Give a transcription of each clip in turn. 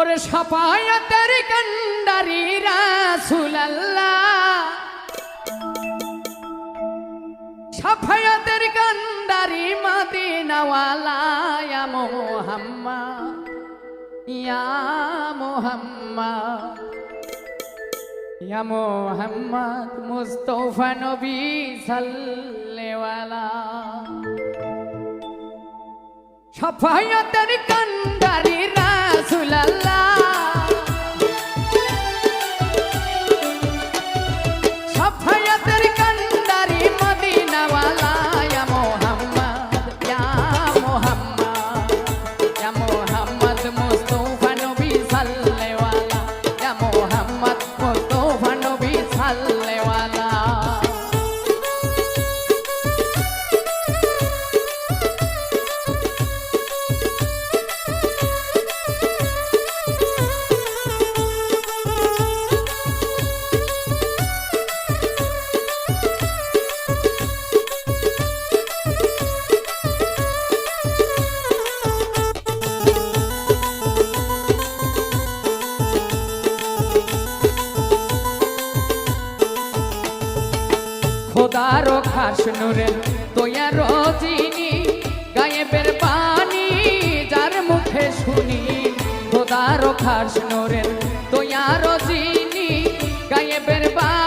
ওরে সপায়তের কান্ডারি রাসুলাল্লাহ। সাফায়াতের কান্ডারি মাদিনাওয়ালা ইয়া মোহাম্মদ ইয়া মোহাম্মদ ইয়া মোহাম্মদ মুস্তফা নবী সাল্লেওয়ালা সাফায়াতের কান্ডারি রসুল্লাহ তারো খাস নুরে তোয়া রচিনি গায়েবের পানি, যার মুখে শুনি। তো তারো খাস নুরে তোয়া রচিনি গায়েবের পানি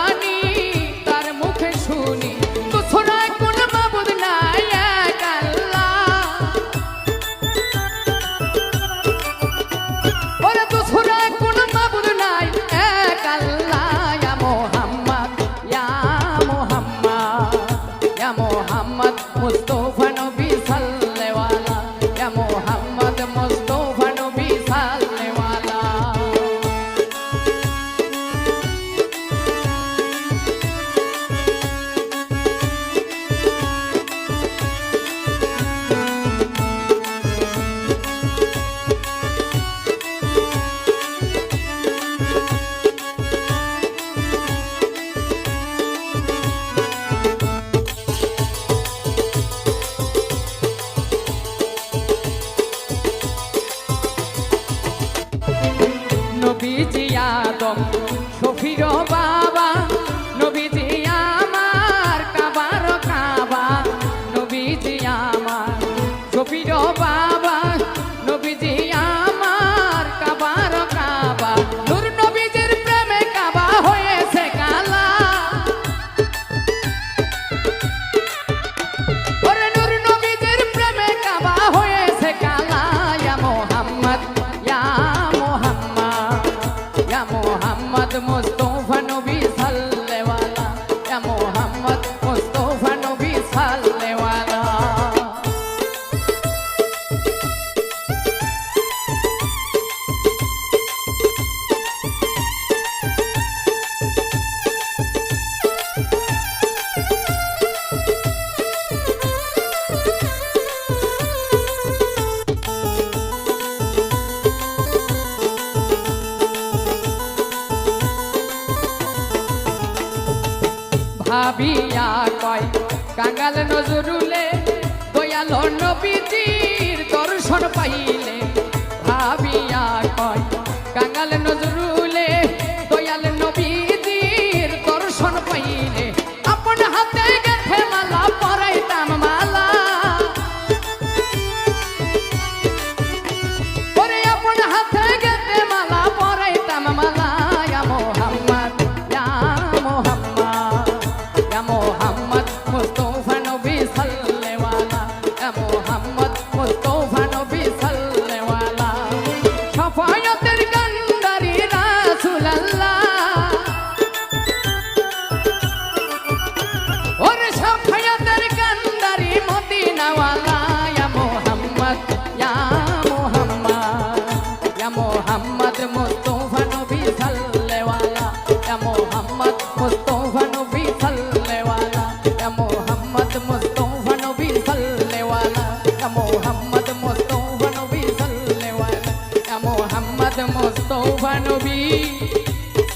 সফির বা ভাবিয়া কয় কাঙ্গাল নজরুলে দয়াল নবীজির দর্শন পাইল মোহাম্মদ মোস্তাফা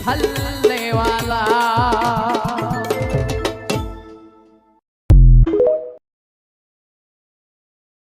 हल्ले वाला